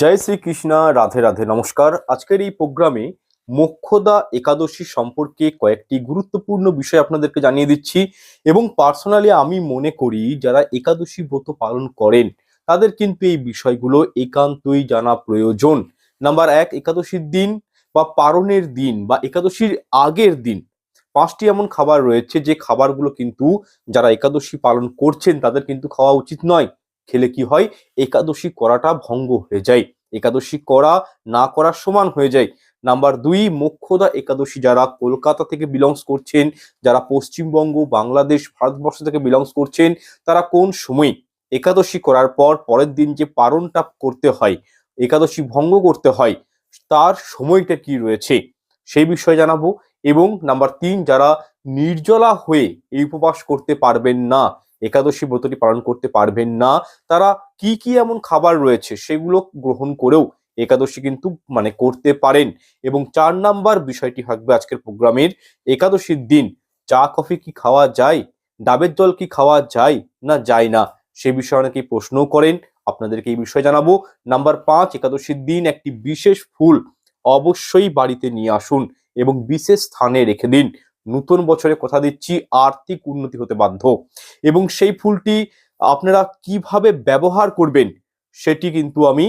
জয় শ্রীকৃষ্ণা, রাধে রাধে, নমস্কার। আজকের এই প্রোগ্রামে মোক্ষদা একাদশী সম্পর্কে কয়েকটি গুরুত্বপূর্ণ বিষয় আপনাদেরকে জানিয়ে দিচ্ছি এবং পার্সোনালি আমি মনে করি যারা একাদশী ব্রত পালন করেন, তাদের কিন্তু এই বিষয়গুলো একান্তই জানা প্রয়োজন। নাম্বার এক, একাদশীর দিন বা পারণের দিন বা একাদশীর আগের দিন। পাঁচটি এমন খাবার রয়েছে, যে খাবারগুলো কিন্তু যারা একাদশী পালন করছেন তাদের কিন্তু খাওয়া উচিত নয়। খেলে কি হয়? একাদশী করাটা ভঙ্গ হয়ে যায়। একাদশী করা না করা সমান হয়ে যায়। নাম্বার দুই, মোক্ষদা একাদশী যারা কলকাতা থেকে বিলংস করছেন, যারা পশ্চিমবঙ্গ, বাংলাদেশ, ভারতবর্ষ থেকে বিলংস করছেন, তারা কোন সময়? একাদশী করার পর পরের দিন যে পারণটা করতে হয়, একাদশী ভঙ্গ করতে হয়, তার সময়টা কি রয়েছে? সেই বিষয়ে জানাব। এবং নাম্বার তিন, যারা নির্জলা হয়ে এই উপবাস করতে পারবেন না একাদশী ব্রতটি পালন করতে পারবেন না। তারা কি কি এমন খাবার রয়েছে সেগুলো গ্রহণ করেও একাদশী কিন্তু মানে করতে পারেন। এবং চার নাম্বার বিষয়টি থাকবে আজকের প্রোগ্রামের। একাদশীর দিন চা, কফি কি খাওয়া যায়? ডাবের জল কি খাওয়া যায় না যায় না? সে বিষয়ে অনেকেই প্রশ্নও করেন। আপনাদেরকে এই বিষয়ে জানাব। নাম্বার পাঁচ, একাদশীর দিন একটি বিশেষ ফুল অবশ্যই বাড়িতে নিয়ে আসুন এবং বিশেষ স্থানে রেখে দিন। নতুন বছরে কথা দিচ্ছি, আর্থিক উন্নতি হতে বাধ্য। এবং সেই ফুলটি আপনারা কীভাবে ব্যবহার করবেন, সেটি কিন্তু আমি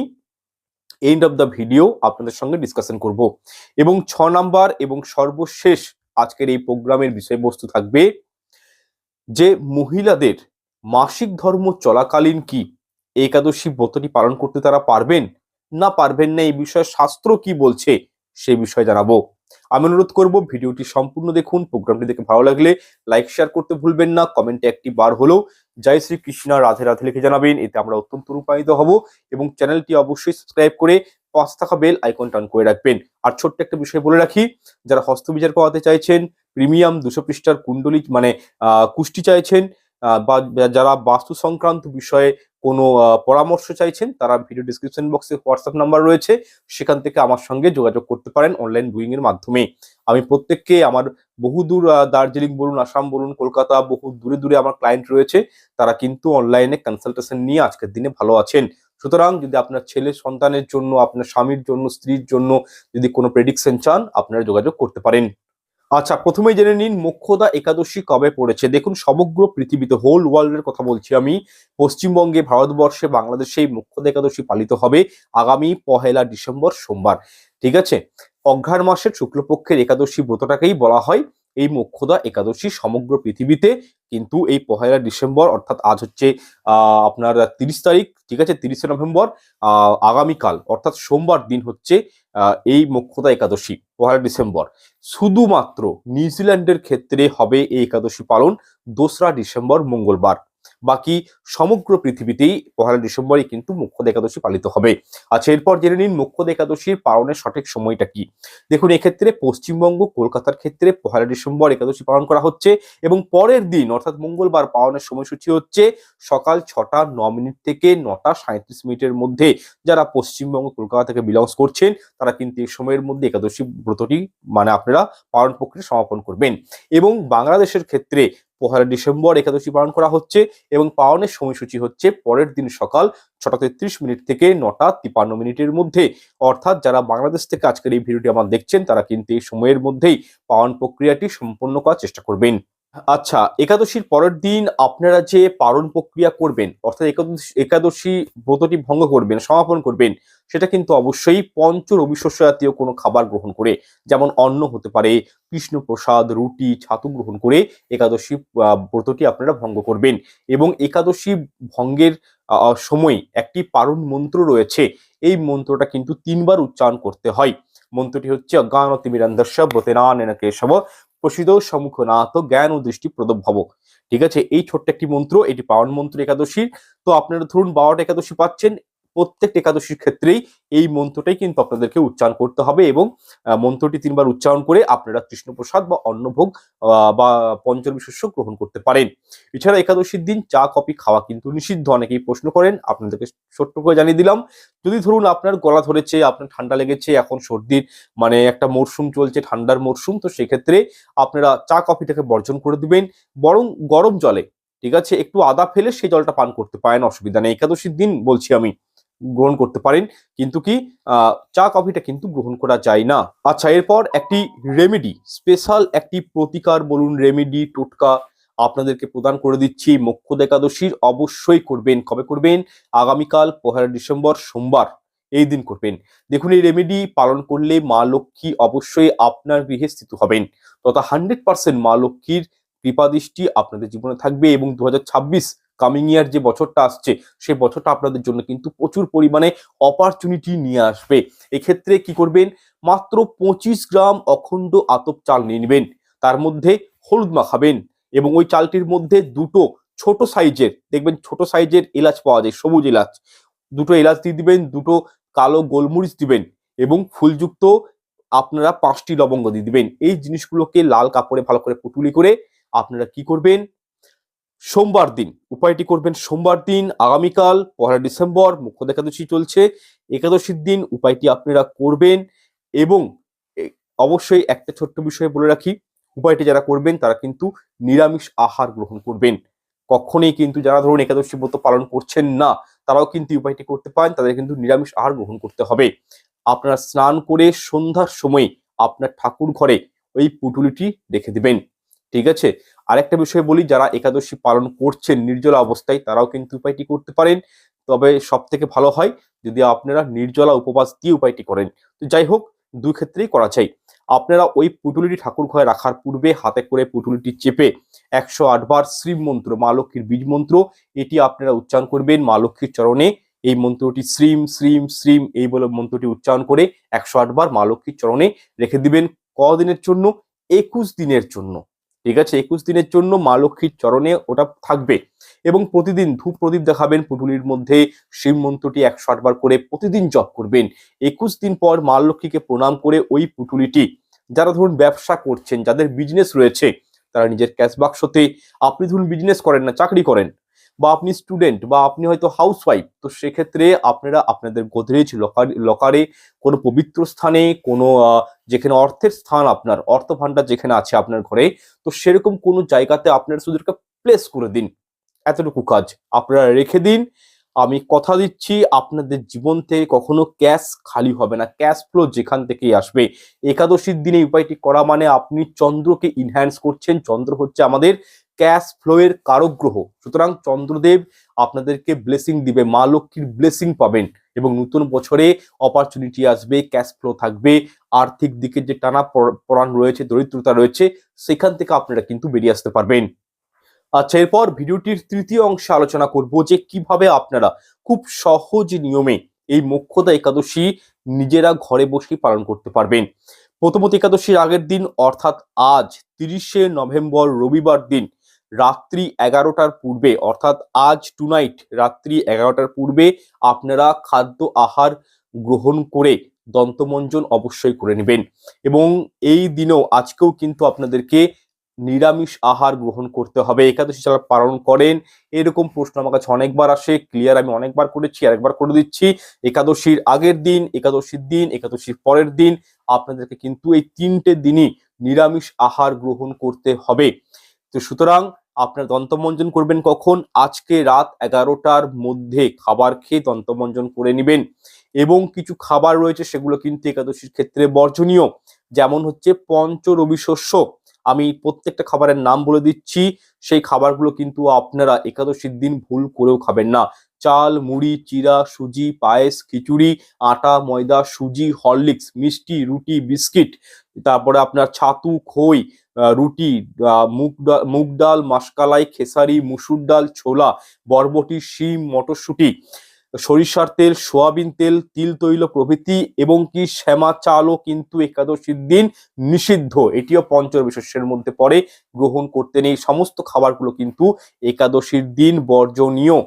এন্ড অফ দ্য ভিডিও আপনাদের সঙ্গে ডিসকাশন করব। এবং ছ নাম্বার এবং সর্বশেষ আজকের এই প্রোগ্রামের বিষয়বস্তু থাকবে যে মহিলাদের মাসিক ধর্ম চলাকালীন কি, একাদশী ব্রতটি পালন করতে তারা পারবেন না পারবেন না, এই বিষয়ে শাস্ত্র কি বলছে সেই বিষয়ে জানাব। আমি অনুরোধ করব ভিডিওটি সম্পূর্ণ দেখুন, প্রোগ্রামটি দেখে ভালো লাগলে লাইক, শেয়ার করতে ভুলবেন না, কমেন্টে একটি বার হলেও জয় শ্রী কৃষ্ণ রাধে রাধে লিখে জানাবেন, এতে আমরা অত্যন্ত রূপায়িত হব এবং চ্যানেলটি অবশ্যই সাবস্ক্রাইব করে পাঁচ থাকা বেল আইকন টান করে রাখবেন। আর ছোট্ট একটা বিষয় বলে রাখি, যারা হস্তবিচার করাতে চাইছেন, প্রিমিয়াম দুশো পৃষ্ঠার কুণ্ডলী মানে কুষ্টি চাইছেন বা যারা বাস্তু সংক্রান্ত বিষয়ে কোনো পরামর্শ চাইছেন, তারা ভিডিও ডিসক্রিপশন বক্সে হোয়াটসঅ্যাপ নাম্বার রয়েছে, সেখান থেকে আমার সঙ্গে যোগাযোগ করতে পারেন অনলাইন বুকিং এর মাধ্যমে। আমি প্রত্যেককে আমার বহুদূর দার্জিলিং বলুন, আসাম বলুন, কলকাতা বহু দূরে দূরে আমার ক্লায়েন্ট রয়েছে, তারা কিন্তু অনলাইনে কনসালটেশন নিয়ে আজকের দিনে ভালো আছেন। সুতরাং যদি আপনার ছেলে সন্তানের জন্য, আপনার স্বামীর জন্য, স্ত্রীর জন্য যদি কোনো প্রেডিকশন চান, আপনারা যোগাযোগ করতে পারেন। আচ্ছা প্রথমেই জেনে নিন মোক্ষদা একাদশী কবে পড়েছে? দেখুন, সমগ্র পৃথিবীতে হোল ওয়ার্ল্ডের কথা বলছি আমি। পশ্চিমবঙ্গে, ভারতবর্ষে বাংলাদেশে মোক্ষদা একাদশী পালিত হবে আগামী পহেলা ডিসেম্বর সোমবার। ঠিক আছে? অঘ্রাণ মাসের শুক্লপক্ষের একাদশী ব্রতটাকেই বলা হয় এই মোক্ষদা একাদশী সমগ্র পৃথিবীতে। কিন্তু এই পহেলা ডিসেম্বর, অর্থাৎ আজ হচ্ছে আপনার তিরিশ তারিখ ঠিক আছে, তিরিশে নভেম্বর আগামীকাল, অর্থাৎ সোমবার দিন হচ্ছে এই মক্ষতা একাদশী, পহেলা ডিসেম্বর। শুধুমাত্র নিউজিল্যান্ডের ক্ষেত্রে হবে এই একাদশী পালন, দোসরা ডিসেম্বর, মঙ্গলবার। বাকি সমগ্র পৃথিবীতেই পহেলা ডিসেম্বরই কিন্তু মুখ্য একাদশী পালিত হবে। আচ্ছা এরপর জেনে নিন মুখ্য একাদশীর পালনের সঠিক সময়টা কি। দেখুন, এক্ষেত্রে পশ্চিমবঙ্গ, কলকাতার ক্ষেত্রে পহেলা ডিসেম্বর একাদশী পালন করা হচ্ছে এবং পরের দিন, অর্থাৎ মঙ্গলবার পালনের সময়সূচি হচ্ছে সকাল ছটা ন মিনিট থেকে নটা সাঁত্রিশ মিনিটের মধ্যে। যারা পশ্চিমবঙ্গ, কলকাতা থেকে বিলংস করছেন, তারা কিন্তু এই সময়ের মধ্যে একাদশী ব্রতটি মানে আপনারা পালন প্রক্রিয়া সমাপন করবেন। এবং বাংলাদেশের ক্ষেত্রে পহেলা ডিসেম্বর একাদশী পালন করা হচ্ছে এবং পাওয়ানের সময়সূচি হচ্ছে পরের দিন সকাল ছটা তেত্রিশ মিনিট থেকে নটা তিপান্ন মিনিটের মধ্যে। অর্থাৎ যারা বাংলাদেশ থেকে আজকের এই ভিডিওটি আমার দেখছেন, তারা কিন্তু এই সময়ের মধ্যেই পাওয়ান প্রক্রিয়াটি সম্পন্ন করার চেষ্টা করবেন। আচ্ছা একাদশীর পরের দিন আপনারা যে পালন প্রক্রিয়া করবেন, অর্থাৎ একাদশী ব্রতটি ভঙ্গ করবেন, সমাপন করবেন, সেটা কিন্তু অবশ্যই পঞ্চ রবি শস্য জাতীয় কোনো খাবার গ্রহণ করে, যেমন অন্ন হতে পারে, কৃষ্ণপ্রসাদ, রুটি, ছাতু গ্রহণ করে একাদশী ব্রতটি আপনারা ভঙ্গ করবেন। এবং একাদশী ভঙ্গের সময় একটি পারণ মন্ত্র রয়েছে, এই মন্ত্রটা কিন্তু তিনবার উচ্চারণ করতে হয়। মন্ত্রটি হচ্ছে অজ্ঞানতিমিরান্দস্য ব্রতেনানেন কেশব প্রসিদ্ধ সম্মুখ তো জ্ঞান ও দৃষ্টি প্রদব ভব ঠিক আছে? এই ছোট্ট একটি মন্ত্র, এটি পাওয়ান মন্ত্র একাদশীর। তো আপনারা ধরুন বারোটা একাদশী পাচ্ছেন প্রত্যেকটা একাদশীর ক্ষেত্রেই এই মন্ত্রটাই কিন্তু আপনাদেরকে উচ্চারণ করতে হবে এবং মন্ত্রটি তিনবার উচ্চারণ করে আপনারা কৃষ্ণপ্রসাদ বা অন্নভোগ বা পঞ্চমী শস্য গ্রহণ করতে পারেন। এছাড়া একাদশীর দিন চা, কফি খাওয়া কিন্তু নিষিদ্ধ। অনেকেই প্রশ্ন করেন, আপনাদেরকে ছোট্ট করে জানিয়ে দিলাম। যদি ধরুন আপনার গলা ধরেছে, আপনার ঠান্ডা লেগেছে, এখন সর্দির মানে একটা মরশুম চলছে, ঠান্ডার মরশুম তো সেক্ষেত্রে আপনারা চা, কফিটাকে বর্জন করে দিবেন। বরং গরম জলে, ঠিক আছে, একটু আদা ফেলে সেই জলটা পান করতে পারেন, অসুবিধা নেই। একাদশীর দিন বলছি আমি গ্রহণ করতে পারেন। কিন্তু কি চা, কফিটা কিন্তু গ্রহণ করা যায় না। আচ্ছা এরপর একটি রেমেডি স্পেশাল একটি প্রতিকার বলুন রেমেডি টোটকা আপনাদেরকে প্রদান করে দিচ্ছি। মোক্ষদ একাদশীর অবশ্যই করবেন। কবে করবেন? আগামীকাল পহেলা ডিসেম্বর সোমবার। এই দিন করবেন। দেখুন, এই রেমেডি পালন করলে মা লক্ষ্মী অবশ্যই আপনার গৃহে স্থিত হবেন। তথা হান্ড্রেড পার্সেন্ট মা লক্ষ্মীর কৃপাদৃষ্টি আপনাদের জীবনে থাকবে এবং দু হাজার ছাব্বিশ কামিং ইয়ার যে বছরটা আসছে সেই বছরটা আপনাদের জন্য কিন্তু প্রচুর পরিমাণে অপরচুনিটি নিয়ে আসবে। এক্ষেত্রে কি করবেন? মাত্র পঁচিশ গ্রাম অখণ্ড আতপ চাল নিয়ে নেবেন। তার মধ্যে হলুদ মাখাবেন এবং ওই চালটির মধ্যে দুটো ছোট সাইজের, দেখবেন ছোট সাইজের এলাচ পাওয়া যায়, সবুজ এলাচ। দুটো এলাচ দিয়ে দিবেন, দুটো কালো গোলমরিচ দিবেন এবং ফুলযুক্ত আপনারা পাঁচটি লবঙ্গ দিয়ে দিবেন। এই জিনিসগুলোকে লাল কাপড়ে ভালো করে পুটুলি করে আপনারা কি করবেন? সোমবার দিন। উপায়টি করবেন সোমবার দিন, আগামীকাল, পহেলা ডিসেম্বর, মুখ্য একাদশী চলছে। একাদশীর দিন উপায়টি আপনারা করবেন এবং অবশ্যই একটা ছোট্ট বিষয় বলে রাখি, উপায়টি যারা করবেন তারা কিন্তু নিরামিষ আহার গ্রহণ করবেন। কখনোই কিন্তু যারা ধরুন একাদশী ব্রত পালন করছেন না, তারাও কিন্তু উপায়টি করতে পারেন, তাদের কিন্তু নিরামিষ আহার গ্রহণ করতে হবে। আপনারা স্নান করে সন্ধ্যার সময় আপনার ঠাকুর ঘরে ওই পুটুলিটি রেখে দিবেন। ঠিক আছে? আরেকটা বিষয় বলি, যারা একাদশী পালন করছেন নির্জলা অবস্থায়, তারাও কিন্তু উপায়টি করতে পারেন। তবে সব থেকে ভালো হয় যদি আপনারা নির্জলা উপবাস দিয়ে উপায়টি করেন। তো যাই হোক দুই ক্ষেত্রেই করা চাই আপনারা ওই পুটুলিটি ঠাকুর ঘরে রাখার পূর্বে হাতে করে পুটুলিটি চেপে একশো আটবার শ্রীম মন্ত্র, মা লক্ষ্মীর বীজ মন্ত্র, এটি আপনারা উচ্চারণ করবেন মা লক্ষ্মীর চরণে। এই মন্ত্রটি শ্রীম শ্রীম শ্রীম, এই বলে মন্ত্রটি উচ্চারণ করে একশো আটবার মা লক্ষ্মীর চরণে রেখে দিবেন। কদিনের জন্য? একুশ দিনের জন্য। ঠিক আছে, একুশ দিনের জন্য মা লক্ষ্মীর চরণে ওটা থাকবে। এবং প্রতিদিন ধূপ প্রদীপ দেখাবেন, পুটুলির মধ্যে শিব মন্ত্রটি একশো আটবার করে প্রতিদিন জপ করবেন। একুশ দিন পর মা লক্ষ্মীকে প্রণাম করে ওই পুটুলিটি। যারা ধরুন ব্যবসা করছেন, যাদের বিজনেস রয়েছে, তারা নিজের ক্যাশ বাক্সতে আপনি ধরুন বিজনেস করেন না, চাকরি করেন। বা আপনি স্টুডেন্ট বা আপনি হয়তো হাউস ওয়াইফ তো সেক্ষেত্রে আপনারা আপনাদের গোদরেজ লকার লকারে কোনো পবিত্র স্থানে, কোনো যেখানে অর্থের স্থান আপনার অর্থ ভান্ডার যেখানে আছে আপনার ঘরে, তো সেরকম কোনো জায়গাতে আপনারা শুধু প্লেস করে দিন। এতটুকু কাজ। আপনারা রেখে দিন। আমি কথা দিচ্ছি, আপনাদের জীবন থেকে কখনো ক্যাশ খালি হবে না। ক্যাশ ফ্লো যেখান থেকেই আসবে। একাদশীর দিনে উপায়টি করা মানে আপনি চন্দ্রকে ইনহ্যান্স করছেন। চন্দ্র হচ্ছে আমাদের ক্যাশ ফ্লো এর কারক গ্রহ সুতরাং চন্দ্রদেব আপনাদেরকে ব্লেসিং দিবে, মা লক্ষ্মীর ব্লেসিং পাবেন এবং নতুন বছরে অপরচুনিটি আসবে ক্যাশ ফ্লো থাকবে, আর্থিক দিকে যে টানা পড়- পড়ান রয়েছে, দরিদ্রতা রয়েছে, সেখান থেকে আপনারা কিন্তু বেরিয়ে আসতে পারবেন। আচ্ছা এরপর ভিডিওটির তৃতীয় অংশে আলোচনা করব যে কীভাবে আপনারা খুব সহজ নিয়মে এই মোক্ষদা একাদশী নিজেরা ঘরে বসেই পালন করতে পারবেন। প্রথমত একাদশীর আগের দিন, অর্থাৎ আজ, তিরিশে নভেম্বর, রবিবার দিন রাত্রি এগারোটার পূর্বে, অর্থাৎ আজ টু নাইট রাত্রি এগারোটার পূর্বে আপনারা খাদ্য আহার গ্রহণ করে দন্তমঞ্জন অবশ্যই করে নেবেন। এবং এই দিনেও আজকেও কিন্তু আপনাদেরকে নিরামিষ আহার গ্রহণ করতে হবে। একাদশী যারা পালন করেন, এরকম প্রশ্ন আমার কাছে অনেকবার আসে ক্লিয়ার আমি অনেকবার করেছি, আরেকবার করে দিচ্ছি। একাদশীর আগের দিন, একাদশীর দিন, একাদশীর পরের দিন আপনাদেরকে কিন্তু এই তিনটে দিনই নিরামিষ আহার গ্রহণ করতে হবে। তো সুতরাং আপনার দন্তমঞ্জন করবেন কখন? আজকে রাত এগারোটার মধ্যে খাবার খেয়ে দন্তমঞ্জন করে নেবেন। এবং কিছু খাবার রয়েছে সেগুলো কিন্তু একাদশীর ক্ষেত্রে বর্জনীয়। যেমন হচ্ছে পঞ্চ রবি শস্য। আমি প্রত্যেকটা খাবারের নাম বলে দিচ্ছি। সেই খাবারগুলো কিন্তু আপনারা একাদশীর দিন ভুল করেও খাবেন না। চাল, মুড়ি, চিরা, সুজি, পায়েস, খিচুড়ি, আটা, ময়দা, সুজি, হরলিক্স, মিষ্টি, রুটি, বিস্কিট, তারপরে আপনার ছাতু, খই রুটি মুগ ডাল মুগ ডাল, মাসকালাই, খেসারি, মুসুর ডাল, ছোলা, বরবটি, শিম, মটরশুঁটি, সরিষার তেল, সোয়াবিন তেল, তিল, তৈল প্রভৃতি এবং কি শ্যামা চালও কিন্তু একাদশীর দিন নিষিদ্ধ। এটিও পঞ্চবিশেষের মধ্যে পড়ে, গ্রহণ করতে নেই। সমস্ত খাবারগুলো কিন্তু একাদশীর দিন বর্জনীয়।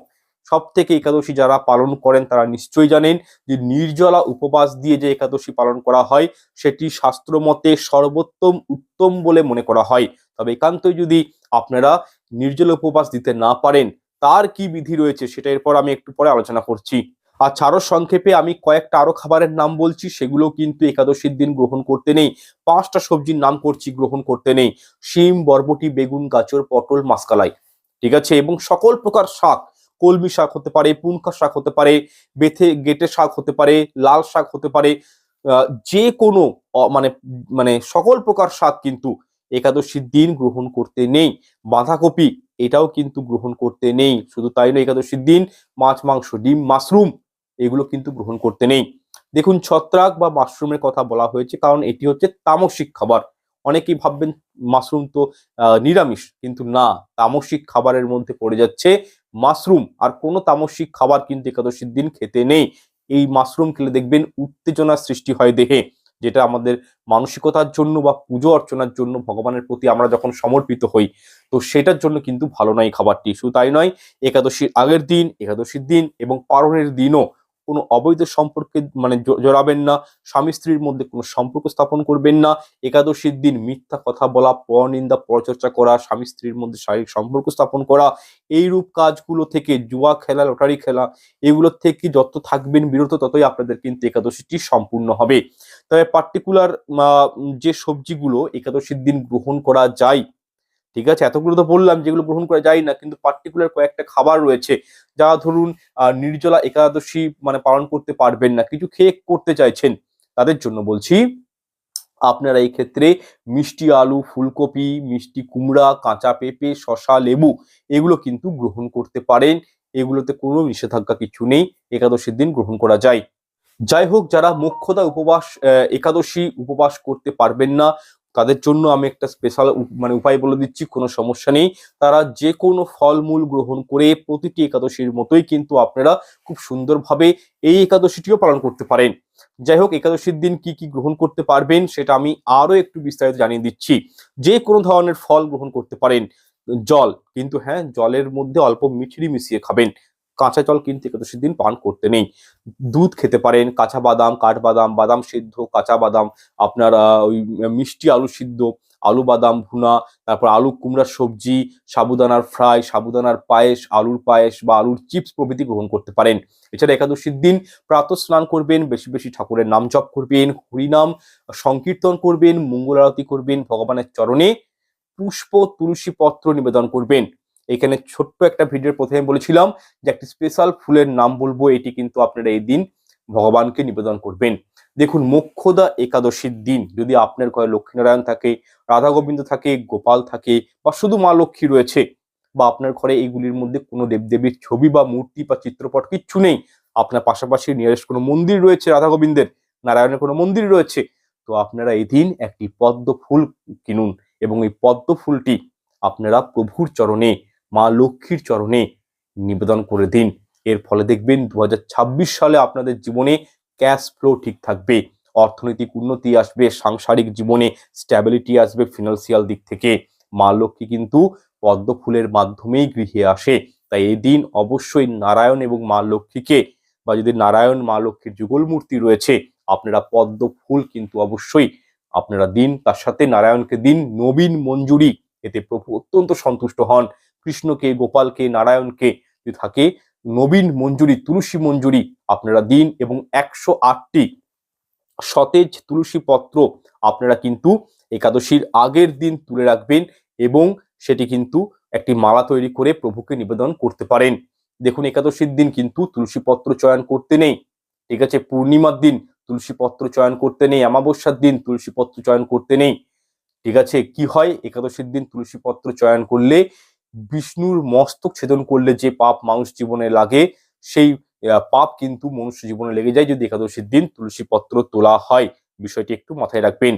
সব থেকে একাদশী যারা পালন করেন তারা নিশ্চয়ই জানেন যে নির্জলা উপবাস দিয়ে যে একাদশী পালন করা হয়, সেটি শাস্ত্রমতে সর্বোত্তম উত্তম বলে মনে করা হয়। তবে একান্তই যদি আপনারা নির্জলা উপবাস দিতে না পারেন, তার কি বিধি রয়েছে সেটা এরপর আমি একটু পরে আলোচনা করছি। আচ্ছা আরও সংক্ষেপে আমি কয়েকটা আরও খাবারের নাম বলছি, সেগুলো কিন্তু একাদশীর দিন গ্রহণ করতে নেই। পাঁচটা সবজির নাম করছি, গ্রহণ করতে নেই। শিম, বরবটি, বেগুন, গাজর, পটল, মাসকালাই। ঠিক আছে? এবং সকল প্রকার শাক কলমি শাক হতে পারে, পুনকা শাক হতে পারে বেথে গেটে শাক হতে পারে, লাল শাক হতে পারে যে কোনো মানে মানে সকল প্রকার শাক কিন্তু একাদশীর দিন গ্রহণ করতে নেই। বাঁধাকপি এটাও কিন্তু গ্রহণ করতে নেই। শুধু তাই নয়, একাদশীর দিন মাছ, মাংস, ডিম, মাশরুম এগুলো কিন্তু গ্রহণ করতে নেই। দেখুন, ছত্রাক বা মাশরুমের কথা বলা হয়েছে, কারণ এটি হচ্ছে তামসিক খাবার। অনেকেই ভাববেন মাশরুম তো নিরামিষ, কিন্তু না, তামসিক খাবারের মধ্যে পড়ে যাচ্ছে মাশরুম আর কোনো তামসিক খাবার কিন্তু একাদশীর দিন খেতে নেই। এই মাশরুম খেলে দেখবেন উত্তেজনার সৃষ্টি হয় দেহে, যেটা আমাদের মানসিকতার জন্য বা পুজো অর্চনার জন্য ভগবানের প্রতি আমরা যখন সমর্পিত হই, তো সেটার জন্য কিন্তু ভালো নয় খাবারটি। শুধু তাই নয়, একাদশীর আগের দিন, একাদশীর দিন এবং পারণের দিনও কোনো অবৈধ সম্পর্কে মানে জড়াবেন না। স্বামী স্ত্রীর মধ্যে কোনো সম্পর্ক স্থাপন করবেন না। একাদশীর দিন মিথ্যা কথা বলা, পরনিন্দা, পরচর্চা করা, স্বামী স্ত্রীর মধ্যে শারীরিক সম্পর্ক স্থাপন করা, এইরূপ কাজগুলো থেকে জুয়া খেলা, লটারি খেলা এগুলোর থেকে যত থাকবেন বিরত, ততই আপনাদের কিন্তু একাদশীটি সম্পূর্ণ হবে। তবে পার্টিকুলার যে সবজিগুলো একাদশীর দিন গ্রহণ করা যায় ঠিক আছে? এতগুলো তো বললাম যেগুলো গ্রহণ করা যায় না, কিন্তু পার্টিকুলার কয়েকটা খাবার রয়েছে যা ধরুন নির্জলা একাদশী মানে পালন করতে পারবেন না। কিছু খেয়ে করতে চাইছেন, তাদের জন্য বলছি, আপনারা এই ক্ষেত্রে মিষ্টি আলু, ফুলকপি, মিষ্টি কুমড়া, কাঁচা পেঁপে, শসা, লেবু এগুলো কিন্তু গ্রহণ করতে পারেন। এগুলোতে কোনো নিষেধাজ্ঞা কিছু নেই, একাদশীর দিন গ্রহণ করা যায়। যাই হোক, যারা মোক্ষদা উপবাস একাদশী উপবাস করতে পারবেন না তাদের জন্য আমি একটা স্পেশাল মানে উপায় বলে দিচ্ছি, কোনো সমস্যা নেই। তারা যে কোনো ফলমূল গ্রহণ করে প্রতিটি একাদশীর মতোই কিন্তু আপনারা খুব সুন্দরভাবে এই একাদশীটিও পালন করতে পারেন। যাই হোক, একাদশীর দিন কি কি গ্রহণ করতে পারবেন সেটা আমি আরও একটু বিস্তারিত জানিয়ে দিচ্ছি। যে কোনো ধরনের ফল গ্রহণ করতে পারেন। জল, কিন্তু হ্যাঁ জলের মধ্যে অল্প মিঠড়ি মিশিয়ে খাবেন। কাঁচা জল কিন্তু একাদশীর দিন পান করতে নেই। দুধ খেতে পারেন, কাঁচা বাদাম, কাঠবাদাম, বাদাম সিদ্ধ, কাঁচা বাদাম, আপনার ওই মিষ্টি আলু সিদ্ধ, আলু বাদাম ভুনা, তারপর আলু কুমড়ার সবজি, সাবুদানার ফ্রাই, সাবুদানার পায়েস, আলুর পায়েস বা আলুর চিপস প্রভৃতি গ্রহণ করতে পারেন। এছাড়া একাদশীর দিন প্রাতঃ স্নান করবেন, বেশি বেশি ঠাকুরের নাম জপ করবেন, হরিনাম সংকীর্তন করবেন, মঙ্গল আরতি করবেন, ভগবানের চরণে পুষ্প, তুলসী পত্র নিবেদন করবেন। এখানে ছোট্ট একটা ভিডিওর প্রথমে বলেছিলাম যে একটি স্পেশাল ফুলের নাম বলব, এটি কিন্তু আপনারা এই দিন ভগবানকে নিবেদন করবেন। দেখুন, মোক্ষদা একাদশীর দিন, যদি আপনার ঘরে লক্ষ্মীনারায়ণ থাকে, রাধা গোবিন্দ থাকে, গোপাল থাকে, বা শুধু মা লক্ষ্মী রয়েছে, বা আপনার ঘরে এইগুলির মধ্যে কোনো দেবদেবীর ছবি বা মূর্তি বা চিত্রপট কিচ্ছু নেই, আপনার পাশাপাশি নিয়ারেস্ট কোনো মন্দির রয়েছে রাধা গোবিন্দের, নারায়ণের কোনো মন্দির রয়েছে, তো আপনারা এই দিন একটি পদ্ম ফুল কিনুন এবং এই পদ্ম ফুলটি আপনারা প্রভুর চরণে মা লক্ষ্মীর চরণে নিবেদন করে দিন। এর ফলে দেখবেন দু হাজার ছাব্বিশ সালে আপনাদের জীবনে ক্যাশ ফ্লো ঠিক থাকবে, অর্থনৈতিক উন্নতি আসবে, সাংসারিক জীবনে স্ট্যাবিলিটি আসবে ফিনান্সিয়াল দিক থেকে। মা লক্ষ্মী কিন্তু পদ্ম ফুলের মাধ্যমেই গৃহে আসে। তাই এই দিন অবশ্যই নারায়ণ এবং মা লক্ষ্মীকে বা যদি নারায়ণ, মা লক্ষ্মীর যুগল মূর্তি রয়েছে, আপনারা পদ্ম ফুল কিন্তু অবশ্যই আপনারা দিন। তার সাথে নারায়ণকে দিন নবীন মঞ্জুরি। এতে প্রভু অত্যন্ত সন্তুষ্ট হন। কৃষ্ণকে, গোপালকে, নারায়ণকে যদি থাকে, নবীন মঞ্জুরি, তুলসী মঞ্জুরি আপনারা দিন এবং একশো আটটি সতেজ তুলসী পত্র আপনারা কিন্তু একাদশীর আগের দিন তুলে রাখবেন এবং সেটি কিন্তু একটি মালা তৈরি করে প্রভুকে নিবেদন করতে পারেন। দেখুন, একাদশীর দিন কিন্তু তুলসী পত্র চয়ন করতে নেই, ঠিক আছে? পূর্ণিমার দিন তুলসী পত্র চয়ন করতে নেই, অমাবস্যার দিন তুলসী পত্র চয়ন করতে নেই, ঠিক আছে? কি হয়? একাদশীর দিন তুলসী পত্র চয়ন করলে বিষ্ণুর মস্তক ছেদন করলে যে পাপ মানুষ জীবনে লাগে, সেই পাপ কিন্তু মনুষ্য জীবনে লেগে যায় যদি একাদশীর দিন তুলসী পত্র তোলা হয়। বিষয়টি একটু মাথায় রাখবেন।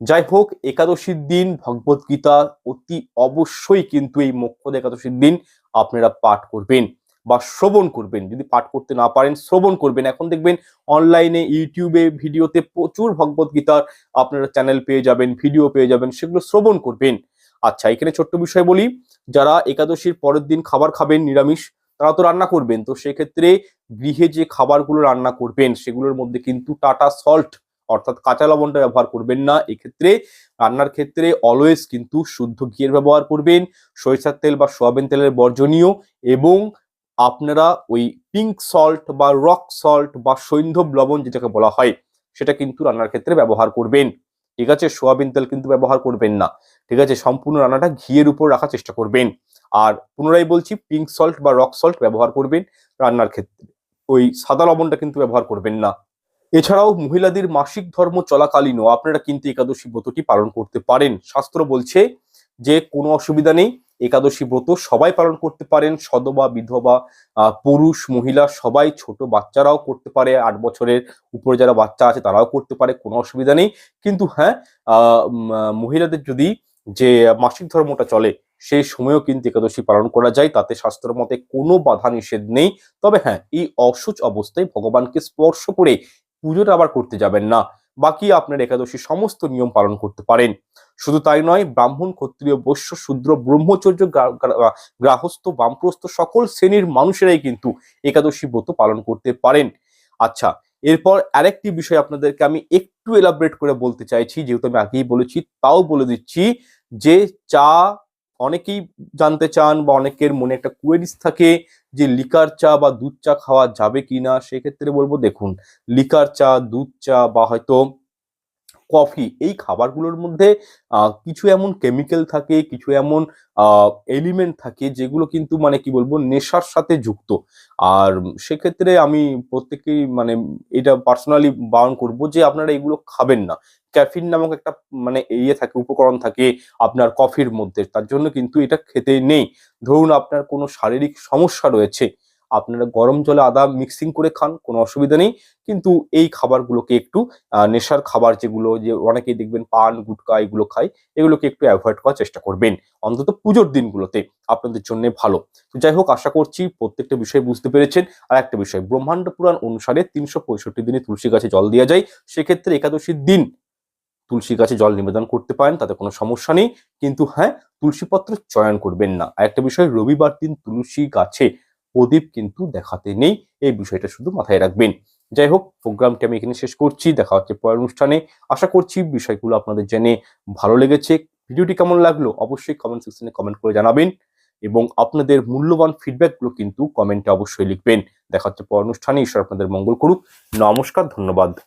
যাই হোক, একাদশীর দিন ভগবত গীতা অতি অবশ্যই কিন্তু এই মোক্ষদ একাদশীর দিন আপনারা পাঠ করবেন বা শ্রবণ করবেন। যদি পাঠ করতে না পারেন, শ্রবণ করবেন। এখন দেখবেন অনলাইনে, ইউটিউবে ভিডিওতে প্রচুর ভগবত গীতার আপনারা চ্যানেল পেয়ে যাবেন, ভিডিও পেয়ে যাবেন, সেগুলো শ্রবণ করবেন। আচ্ছা এখানে ছোট্ট বিষয় বলি। যারা একাদশীর পরের দিন খাবার খাবেন, নিরামিষ, তারা তো রান্না করবেন। তো সেক্ষেত্রে গৃহে যে খাবারগুলো রান্না করবেন, সেগুলোর মধ্যে কিন্তু টাটা সল্ট, অর্থাৎ কাঁচা লবণটা ব্যবহার করবেন না। এক্ষেত্রে রান্নার ক্ষেত্রে অলওয়েজ কিন্তু শুদ্ধ ঘিয়ের ব্যবহার করবেন, সরিষার তেল বা সোয়াবিন তেলের বর্জনীয় এবং আপনারা ওই পিঙ্ক সল্ট বা রক সল্ট বা সৈন্ধব লবণ যেটাকে বলা হয়, সেটা কিন্তু রান্নার ক্ষেত্রে ব্যবহার করবেন। ঠিক আছে? সোয়াবিন তেল কিন্তু ব্যবহার করবেন না। ঠিক আছে? সম্পূর্ণ রান্নাটা ঘিয়ের উপর রাখার চেষ্টা করবেন। আর পুনরায় বলছি পিঙ্ক সল্ট বা রক সল্ট ব্যবহার করবেন রান্নার ক্ষেত্রে। ওই সাদা লবণটা কিন্তু ব্যবহার করবেন না। এছাড়াও মহিলাদের মাসিক ধর্ম চলাকালীনও আপনারা কিন্তু একাদশী ব্রতটি পালন করতে পারেন। শাস্ত্র বলছে যে, কোনো অসুবিধা নেই। একাদশী ব্রত সবাই পালন করতে পারেন, সদবা, বিধবা পুরুষ, মহিলা সবাই, ছোট বাচ্চারাও করতে পারে, আট বছরের উপরে যারা বাচ্চা আছে তারাও করতে পারে, কোনো অসুবিধা নেই। কিন্তু হ্যাঁ মহিলাদের যদি যে মাসিক ধর্মটা চলে, সেই সময়ও কিন্তু একাদশী পালন করা যায়। তাতে শাস্ত্র মতে কোনো বাধা নিষেধ নেই। তবে হ্যাঁ এই অসুচ অবস্থায় ভগবানকে স্পর্শ করে পুজোটা আবার করতে যাবেন না। বাকি আপনার একাদশী সমস্ত নিয়ম পালন করতে পারেন। শুধু তাই নয়, ব্রাহ্মণ, ক্ষত্রিয়, বৈশ্য, শূদ্র, ব্রহ্মচর্য, গ্রা- গ্রা- গ্রাহস্থ বামপ্রস্থ সকল শ্রেণির মানুষেরাই কিন্তু একাদশী ব্রত পালন করতে পারেন। আচ্ছা এরপর আরেকটি বিষয় আপনাদেরকে আমি একটু এলাবরেট করে বলতে চাইছি, যেহেতু আমি আগেই বলেছি, তাও বলে দিচ্ছি যে চা অনেকেই জানতে চান বা অনেকের মনে একটা কুয়েরিস থাকে যে লিকার চা বা দুধ চা খাওয়া যাবে কিনা, সেক্ষেত্রে বলব দেখুন, লিকার চা, দুধ চা বা হয়তো কফি। এই খাবারগুলোর মধ্যে কিছু এমন কেমিক্যাল থাকে, কিছু এমন এলিমেন্ট থাকে, যেগুলো কিন্তু মানে কি বলব, নেশার সাথে যুক্ত। আর সেক্ষেত্রে আমি প্রত্যেকেই মানে এটা পার্সোনালি বারণ করব যে, আপনারা এগুলো খাবেন না। ক্যাফিন নামক একটা মানে ইয়ে থাকে, উপকরণ থাকে আপনার কফির মধ্যে। তার জন্য কিন্তু এটা খেতে নেই। ধরুন আপনার কোনো শারীরিক সমস্যা রয়েছে আপনারা গরম জলে আদা মিক্সিং করে খান, কোনো অসুবিধা নেই। কিন্তু এই খাবারগুলোকে একটু নেশার খাবার যেগুলো, যে অনেকেই দেখবেন পান, গুটকা এগুলো খায়, এগুলোকে একটু অ্যাভয়েড করার চেষ্টা করবেন। অন্তত পুজোর দিনগুলোতে আপনাদের জন্য ভালো। তো যাই হোক, আশা করছি প্রত্যেকটা বিষয় বুঝতে পেরেছেন। আর একটা বিষয়, ব্রহ্মাণ্ড পুরাণ অনুসারে তিনশো পঁয়ষট্টি দিনে তুলসী গাছে জল দেওয়া যায়। সেক্ষেত্রে একাদশীর দিন তুলসী গাছে জল নিবেদন করতে পারেন, তাতে কোনো সমস্যা নেই। কিন্তু হ্যাঁ তুলসী পত্র চয়ন করবেন না। আর একটা বিষয়, রবিবার দিন তুলসী গাছে প্রদীপ কিন্তু দেখাতে নেই। এই বিষয়টা শুধু মাথায় রাখবেন। যাই হোক, প্রোগ্রামটি আমি এখানে শেষ করছি। দেখা হচ্ছে পরের অনুষ্ঠানে। আশা করছি বিষয়গুলো আপনাদের জেনে ভালো লেগেছে। ভিডিওটি কেমন লাগল অবশ্যই কমেন্ট সেকশনে কমেন্ট করে জানাবেন এবং আপনাদের মূল্যবান ফিডব্যাকগুলো কিন্তু কমেন্টে অবশ্যই লিখবেন। দেখা হচ্ছে পর অনুষ্ঠানে। ঈশ্বর আপনাদের মঙ্গল করুক। নমস্কার, ধন্যবাদ।